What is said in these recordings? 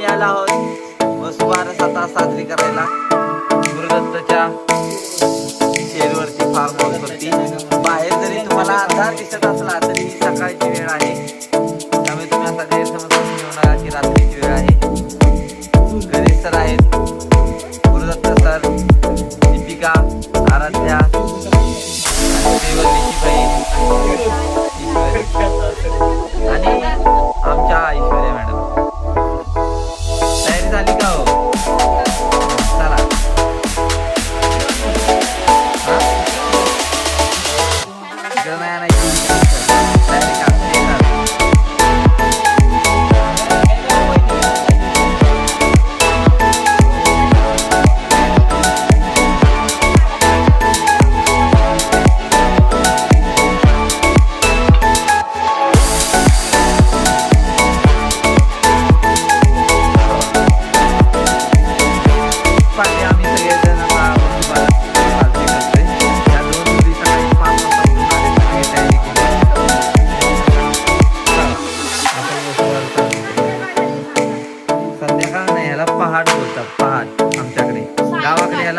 आम्ही आलो आहोत. वसुबारस आता साजरी करायला. गुरुदत्तच्या शेरवरती फार्म हाऊसवरती बाहेर जरी तुम्हाला अंधार दिसत असला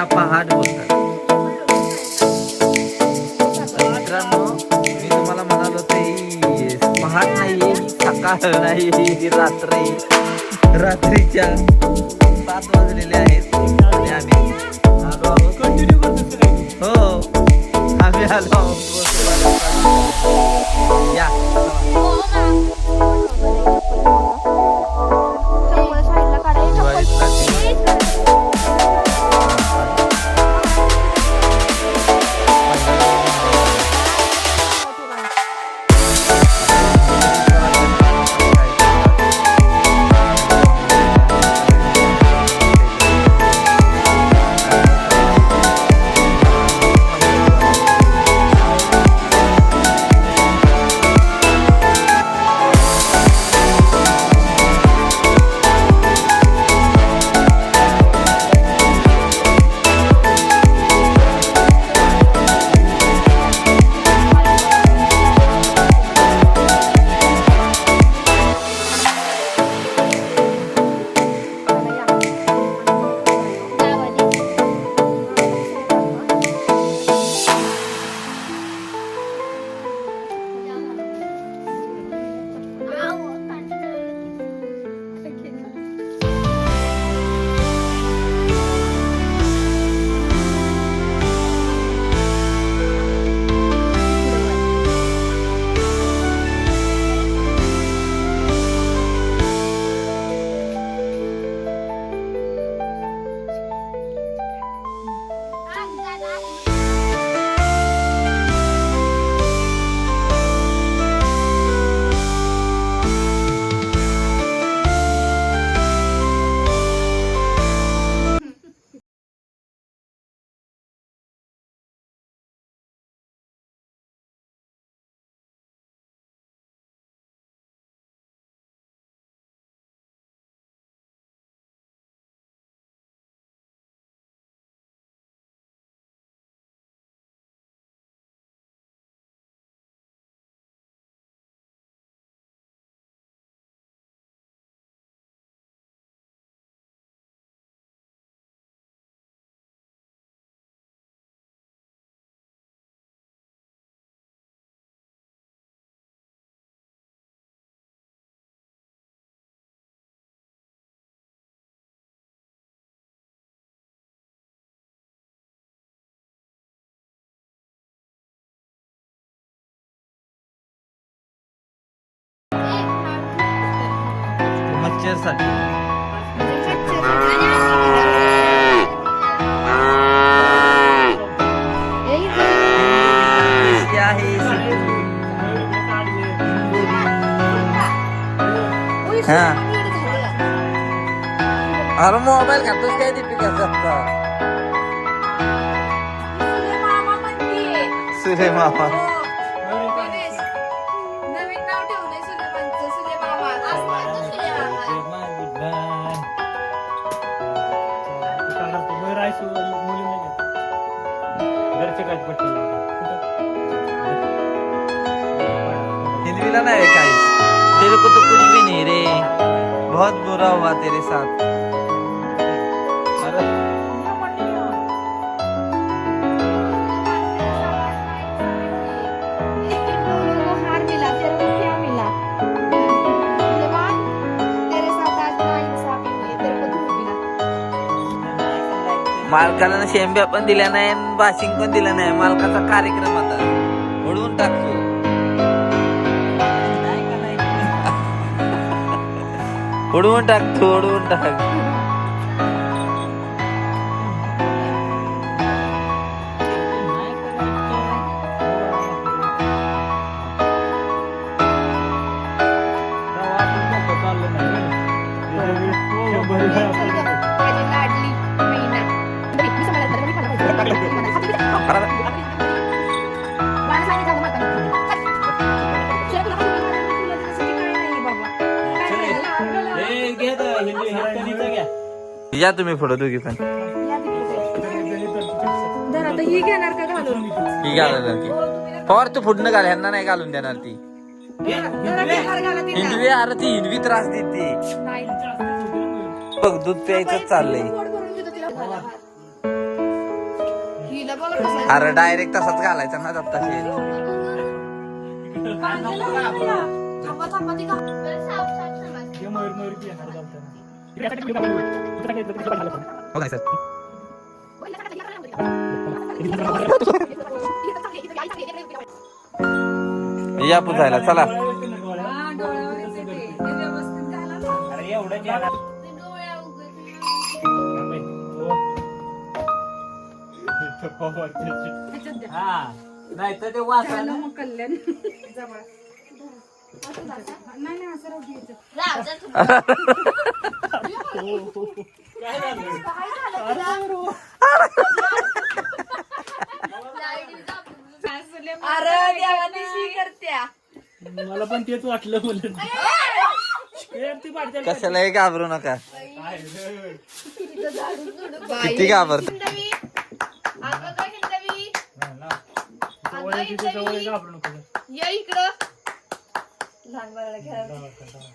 गावाकडे याला पहाट बोलतात. तर मित्रांनो मी तुम्हाला म्हणालो पहाट सकाळ नाही ही रात्र. रात्रीच्या सात वाजलेले आहेत. आणि आम्ही आलो आहोत. हो आम्ही आलो आहोत. या मच्छरसाठी कशी आहे हा अरे मोबाईल खातोस काय दीपिका सुरे हिंदवीला नाही काही. तेरे को तो कुछ भी नहीं रे. बहुत बुरा हुआ तेरे साथ. मिला मिला मिला मालकाला शेंब्या पण दिल्या नाही आणि बाशिंग पण दिलं नाही. मालकाचा कार्यक्रम आता. उडवून टाकतो उडवून टाकतो उडवून टाक या तुम्ही पुढे दोघी पण आता ही घेणार का घालून ही ती पवार तू पुढनं घाल ह्यांना नाही घालून देणार ती जरा ते हार घाला तिला. हिंदवी अरे ती हिंदवी त्रास देते नाही. बघ दूध प्यायचं चाललंय पोट भरून देतो तिला खायला. हिला बघ कसं आहे. अरे डायरेक्ट तसाच घालायचा ना दत्ताशी थांबा, ती घा-. हो नाही सर या पुजायला चला नाही तर ते वाचायला अरे देवा दिशी करत्या. मला पण तेच वाटलं पाडते कशालाही घाबरू नका. किती घाबरत. घाबरू नको ये इकडं. लहान बाळाला खेळायला. लाव, कुंकू लावून नका.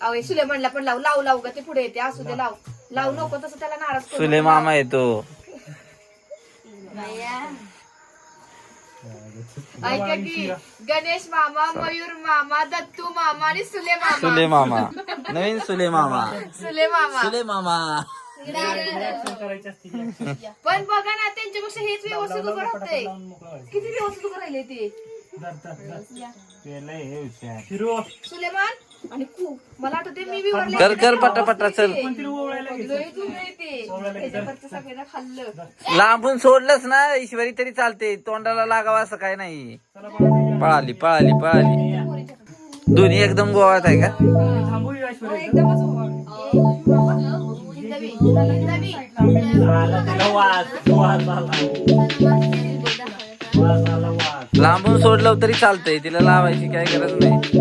अहो सुलेमानला पण लाव लाव लाव ग ते पुढे येते. असू दे लाव. लाव नको तसं त्याला नाराज करू सुले. मामा येतो. ऐका की गणेश मामा मयूर मामा दत्तू मामा आणि सुले मामा. सुले मामा. नवीन सुले मामा. सुले मामा. सुले मामा. पण बघा ना त्यांच्यापेक्षा हेच व्यवस्थित उभं व्हायचं. किती व्यवस्थित उभं राहिले ते? सुलेमान आणि कू. मला आठवते मी कर कर पटापटा चल पण तिला ओवाळायला घे. लय जुनं आहे ते. त्याच्यावरचं सगळ्यांना खाल्लं. लांबून सोडलंच ना ईश्वरी तरी चालते. तोंडाला लागावं असं काय नाही. पळाली पळाली पळाली. दोन्ही एकदम गोवात आहे का? थांबू या ऐश्वर्या. एकदमच उभं. हिंदवी, हिंदवी. लांबून सोडलं तरी चालतंय. तिला लावायची काय गरज नाही.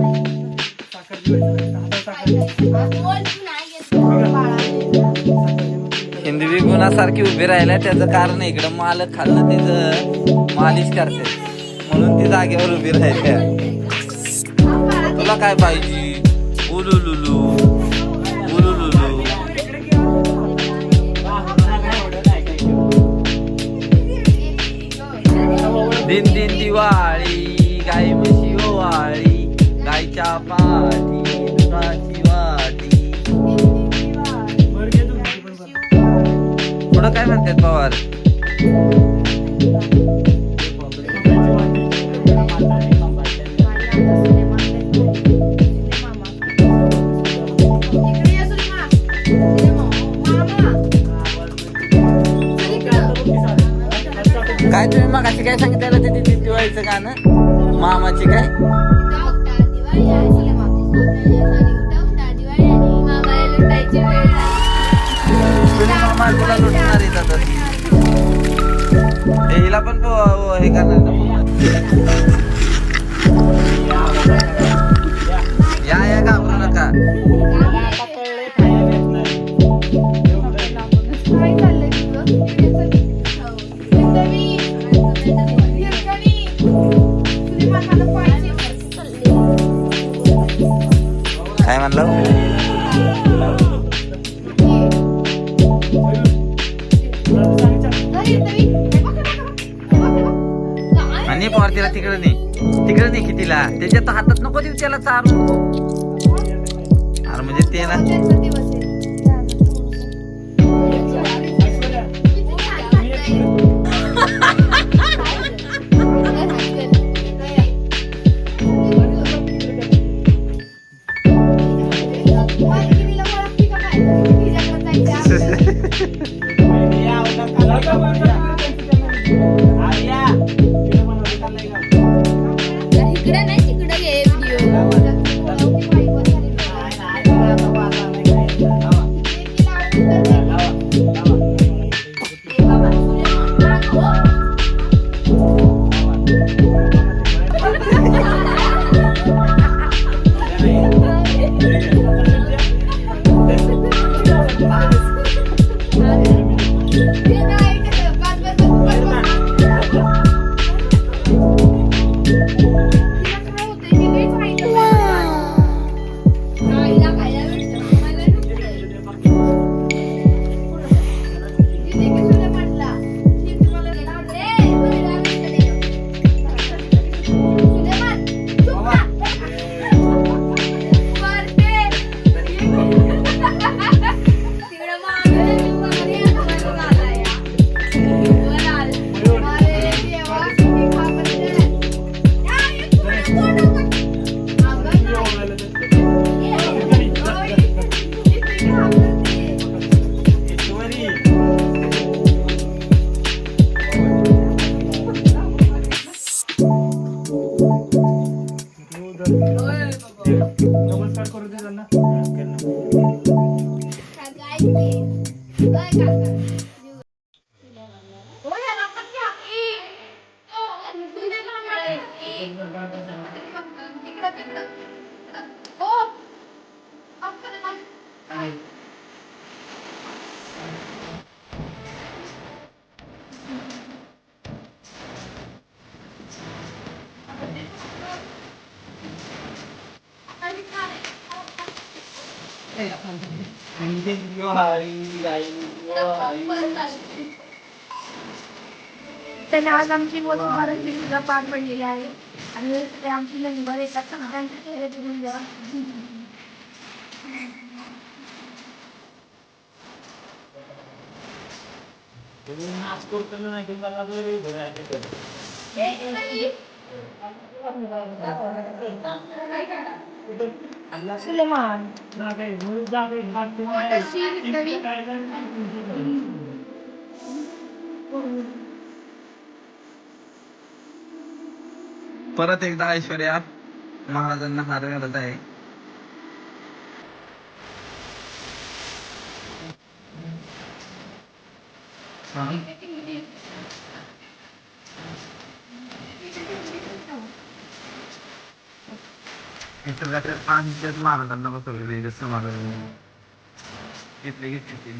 हिंदवी गुणासारखी उभी राहिला त्याचं कारण इकडं मालक खाल्लं तिचं मालिश करते. म्हणून ती जागेवर उभी राहिली तुला काय पाहिजे? उलू বাড়ি গায়ে सांगितलं दिवाळीचं गाणं? मामाची काय? मामा तुला लुटणार येतात हिला पण हे करणार ना या या घाबरू नका. చెలతారు Hindi ko Tanawagan si mo para sa apartment niya. Andiamo prima di guardare esattamente che avete vogliato. নাচ করতে না কিন্তু আল্লাহ ধরে ধরে রাখতে আল্লাহ সুলেমান না গাই ঘুরে যাবে হাত परत एकदा ऐश्वर्या महाराजांना हार घालत आहे. महाराजांना बसवले जसं महाराज घेतले घेतले